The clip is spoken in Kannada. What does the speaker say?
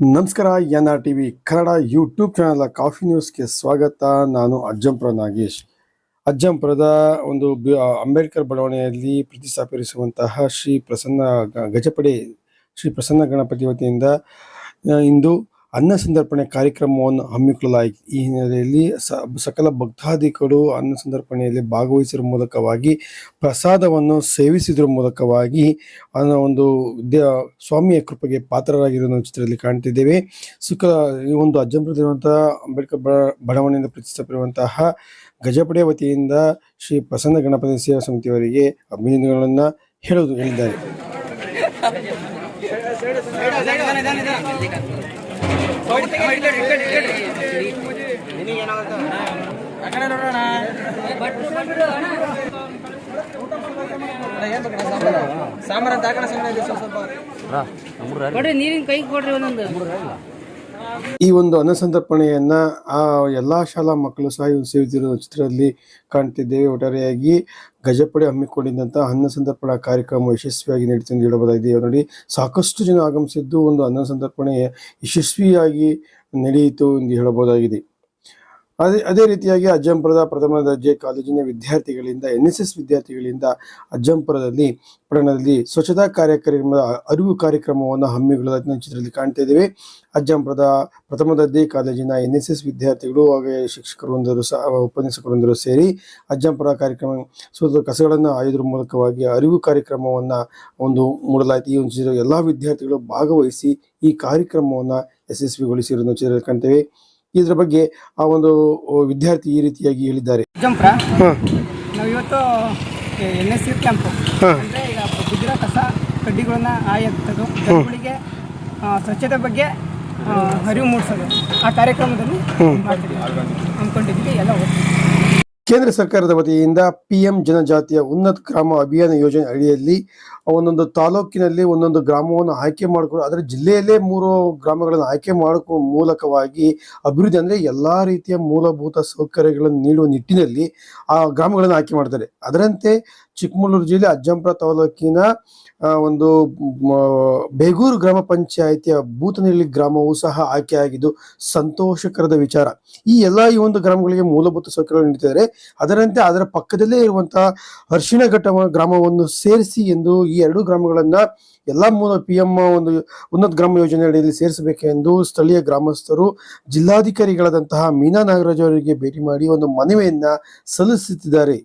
ನಮಸ್ಕಾರ N R T V Kannada YouTube channel coffee ನ್ಯೂಸ್ಗೆ ಸ್ವಾಗತ. ನಾನು ಅಜ್ಜಂಪುರ ನಾಗೇಶ್. ಅಜ್ಜಂಪುರದ ಒಂದು ಅಂಬೇಡ್ಕರ್ ಬಡಾವಣೆಯಲ್ಲಿ ಪ್ರತಿಷ್ಠಾಪಿಸುವಂತಹ ಶ್ರೀ ಪ್ರಸನ್ನ ಗಜಪಡೆ, ಶ್ರೀ ಪ್ರಸನ್ನ ಗಣಪತಿ ವತಿಯಿಂದ ಇಂದು ಅನ್ನ ಸಂದರ್ಪಣೆ ಕಾರ್ಯಕ್ರಮವನ್ನು ಹಮ್ಮಿಕೊಳ್ಳಲಾಯಿತು ಈ ಹಿನ್ನೆಲೆಯಲ್ಲಿ ಸಕಲ ಭಕ್ತಾದಿಗಳು ಅನ್ನ ಸಂದರ್ಪಣೆಯಲ್ಲಿ ಭಾಗವಹಿಸಿದ ಮೂಲಕವಾಗಿ ಪ್ರಸಾದವನ್ನು ಸೇವಿಸಿದ್ರ ಮೂಲಕವಾಗಿ ಒಂದು ಸ್ವಾಮಿಯ ಕೃಪೆಗೆ ಪಾತ್ರರಾಗಿರುವ ಚಿತ್ರದಲ್ಲಿ ಕಾಣ್ತಿದ್ದೇವೆ ಸುಖ ಈ ಒಂದು ಅಜ್ಜಂಪುರದಲ್ಲಿರುವಂತಹ ಅಂಬೇಡ್ಕರ್ ಬಡಾವಣೆಯಿಂದ ಪ್ರತಿಷ್ಠಾಪಿರುವಂತಹ ಗಜಪಡೆ ವತಿಯಿಂದ ಶ್ರೀ ಪ್ರಸನ್ನ ಗಣಪತಿ ಸೇವಾ ಸಮಿತಿಯವರಿಗೆ ಅಭಿನಂದನೆಗಳನ್ನು ಹೇಳೋದು ಹೇಳಿದ್ದಾರೆ ಸಾಂಬಾರ ಸ್ವಲ್ಪ ಕೊಡ್ರಿ ನೀರಿನ ಕೈ ಕೊಡ್ರಿ ಒಂದೊಂದು. ಈ ಒಂದು ಅನ್ನಸಂತರ್ಪಣೆಯನ್ನ ಆ ಎಲ್ಲಾ ಶಾಲಾ ಮಕ್ಕಳು ಸಹ ಇವರು ಸೇವಿಸಿರುವ ಚಿತ್ರದಲ್ಲಿ ಕಾಣ್ತಿದ್ದೇವೆ. ಒಟ್ಟಾರೆಯಾಗಿ ಗಜಪಡೆ ಹಮ್ಮಿಕೊಂಡಿದ್ದಂತಹ ಅನ್ನ ಸಂತರ್ಪಣಾ ಕಾರ್ಯಕ್ರಮ ಯಶಸ್ವಿಯಾಗಿ ನಡೀತು ಎಂದು ಹೇಳಬಹುದಾಗಿದೆ. ನೋಡಿ, ಸಾಕಷ್ಟು ಜನ ಆಗಮಿಸಿದ್ದು ಒಂದು ಅನ್ನ ಸಂತರ್ಪಣೆ ಯಶಸ್ವಿಯಾಗಿ ನಡೆಯಿತು ಎಂದು ಹೇಳಬಹುದಾಗಿದೆ. ಅದೇ ಅದೇ ರೀತಿಯಾಗಿ ಅಜ್ಜಂಪುರದ ಪ್ರಥಮ ದರ್ಜೆ ಕಾಲೇಜಿನ ವಿದ್ಯಾರ್ಥಿಗಳಿಂದ ಎನ್ ಎಸ್ ಎಸ್ ವಿದ್ಯಾರ್ಥಿಗಳಿಂದ ಅಜ್ಜಂಪುರದಲ್ಲಿ, ಪಟ್ಟಣದಲ್ಲಿ ಸ್ವಚ್ಛತಾ ಕಾರ್ಯಕ್ರಮದ ಅರಿವು ಕಾರ್ಯಕ್ರಮವನ್ನು ಹಮ್ಮಿಕೊಳ್ಳೋದನ್ನು ಚಿತ್ರದಲ್ಲಿ ಕಾಣ್ತಾ ಇದ್ದೇವೆ. ಅಜ್ಜಂಪುರದ ಪ್ರಥಮ ದರ್ಜೆ ಕಾಲೇಜಿನ ಎನ್ ಎಸ್ ಎಸ್ ವಿದ್ಯಾರ್ಥಿಗಳು ಹಾಗೆ ಶಿಕ್ಷಕರೊಂದರು ಸಹ ಉಪನ್ಯಾಸಕರೊಂದರು ಸೇರಿ ಅಜ್ಜಂಪುರ ಕಾರ್ಯಕ್ರಮ ಸುತ್ತ ಕಸಗಳನ್ನು ಆಯೋದ್ರ ಮೂಲಕವಾಗಿ ಅರಿವು ಕಾರ್ಯಕ್ರಮವನ್ನು ಒಂದು ಮೂಡಲಾಯಿತು. ಈ ಒಂದು ಚಿತ್ರ, ಎಲ್ಲ ವಿದ್ಯಾರ್ಥಿಗಳು ಭಾಗವಹಿಸಿ ಈ ಕಾರ್ಯಕ್ರಮವನ್ನು ಯಶಸ್ವಿಗೊಳಿಸಿರೋದನ್ನು ಚಿತ್ರದಲ್ಲಿ ಕಾಣ್ತೇವೆ. ಇದರ ಬಗ್ಗೆ ಆ ಒಂದು ವಿದ್ಯಾರ್ಥಿ ಈ ರೀತಿಯಾಗಿ ಹೇಳಿದ್ದಾರೆ. ಜಂಪ್ರ? ನಾವು ಇವತ್ತು ಎನ್ ಎಸ್ ಸಿ ಕ್ಯಾಂಪು ಅಂದರೆ ಈಗ ಬಿದ್ದಿರೋ ಕಸ ಕಡ್ಡಿಗಳನ್ನ ಆಯತ್ತದು ಜನಗಳಿಗೆ ಸ್ವಚ್ಛತೆ ಬಗ್ಗೆ ಅರಿವು ಮೂಡಿಸೋದು. ಆ ಕಾರ್ಯಕ್ರಮದಲ್ಲಿ ಮಾಡ್ತಿದ್ದೀವಿ ಅಂದ್ಕೊಂಡಿದ್ದೀವಿ ಎಲ್ಲ ಕೇಂದ್ರ ಸರ್ಕಾರದ ವತಿಯಿಂದ ಪಿಎಂ ಜನಜಾತಿಯ ಉನ್ನತ ಗ್ರಾಮ ಅಭಿಯಾನ ಯೋಜನೆ ಅಡಿಯಲ್ಲಿ ಒಂದೊಂದು ತಾಲೂಕಿನಲ್ಲಿ ಒಂದೊಂದು ಗ್ರಾಮವನ್ನು ಆಯ್ಕೆ ಮಾಡಿಕೊಂಡು ಅದರ ಜಿಲ್ಲೆಯಲ್ಲೇ ಮೂರು ಗ್ರಾಮಗಳನ್ನು ಆಯ್ಕೆ ಮಾಡಿಕೊ ಮೂಲಕವಾಗಿ ಅಭಿವೃದ್ಧಿ ಅಂದರೆ ಎಲ್ಲ ರೀತಿಯ ಮೂಲಭೂತ ಸೌಕರ್ಯಗಳನ್ನು ನೀಡುವ ನಿಟ್ಟಿನಲ್ಲಿ ಆ ಗ್ರಾಮಗಳನ್ನು ಆಯ್ಕೆ ಮಾಡ್ತಾರೆ. ಅದರಂತೆ ಚಿಕ್ಕಮಗಳೂರು ಜಿಲ್ಲೆ ಅಜ್ಜಂಪುರ ತಾಲೂಕಿನ ಒಂದು ಬೇಗೂರು ಗ್ರಾಮ ಪಂಚಾಯಿತಿಯ ಭೂತನಹಳ್ಳಿ ಗ್ರಾಮವೂ ಸಹ ಆಯ್ಕೆಯಾಗಿದ್ದು ಸಂತೋಷಕರದ ವಿಚಾರ. ಈ ಎಲ್ಲ ಈ ಒಂದು ಗ್ರಾಮಗಳಿಗೆ ಮೂಲಭೂತ ಸೌಕರ್ಯಗಳು ನೀಡುತ್ತಿದ್ದಾರೆ ಅದರಂತೆ ಅದರ ಪಕ್ಕದಲ್ಲೇ ಇರುವಂತಹ ಅರಿಶಿಣಘಟ್ಟ ಗ್ರಾಮವನ್ನು ಸೇರಿಸಿ ಎಂದು ಈ ಎರಡು ಗ್ರಾಮಗಳನ್ನ ಎಲ್ಲಾ ಮೂಲ ಪಿ ಎಂ ಒಂದು ಉನ್ನತ ಗ್ರಾಮ ಯೋಜನೆ ಅಡಿಯಲ್ಲಿ ಸೇರಿಸಬೇಕೆಂದು ಸ್ಥಳೀಯ ಗ್ರಾಮಸ್ಥರು ಜಿಲ್ಲಾಧಿಕಾರಿಗಳಾದಂತಹ ಮೀನಾ ನಾಗರಾಜ್ ಅವರಿಗೆ ಭೇಟಿ ಮಾಡಿ ಒಂದು ಮನವಿಯನ್ನ ಸಲ್ಲಿಸುತ್ತಿದ್ದಾರೆ.